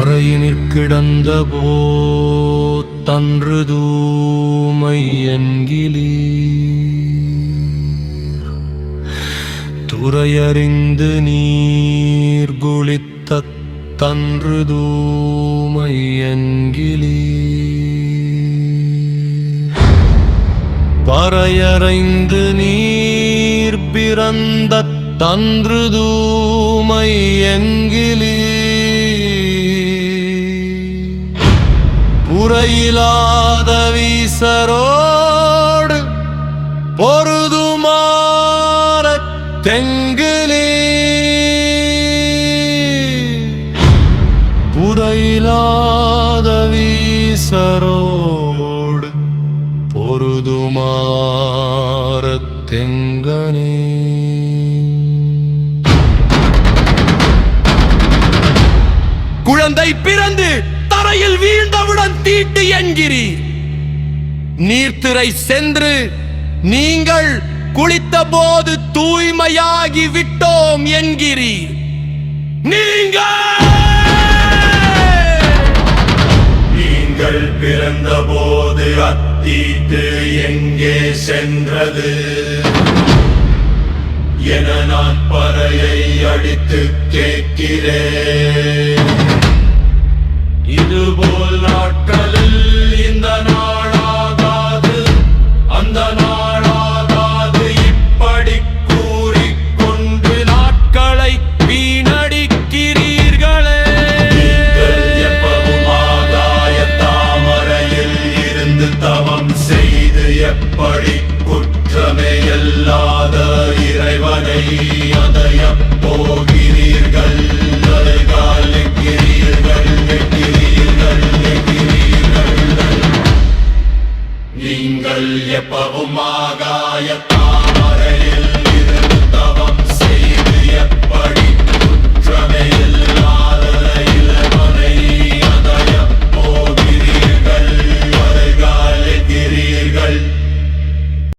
பறையினிற் கிடந்த போத்தன்று தூமை என்கிலீர் துறையறிந்து நீர் குளித்த தன்று தூமை என்கிலீர் பறையறைந்து நீர் பிறந்த தன்று தூமை என்கிலீ உரையிலாத வீசரோடு பொருதுமாற தெங்கிலீ. புறையிலாத வீசரோடு பொருதுமாற தெங்கனே. குழந்தை பிறந்து தரையில் வீழ்ந்தவுடன் தீட்டு என்கிறீர். நீர்த்திரை சென்று நீங்கள் குளித்த போது தூய்மையாகி விட்டோம் என்கிறீர். நீங்கள்! நீங்கள் பிறந்தபோது அத்தீட்டு எங்கே சென்றது? என நான் பறையை அடித்து கேட்கிறேன். செய்து எப்படி குற்றமே அல்லாத இறைவனை அதையப் போகிறீர்கள்? அதைகால் நிற்கிறீர்கள் நிற்கிறீர்கள் நிற்கிறீர்கள் நீங்கள் எப்பவும் ஆகாய தாமரையில்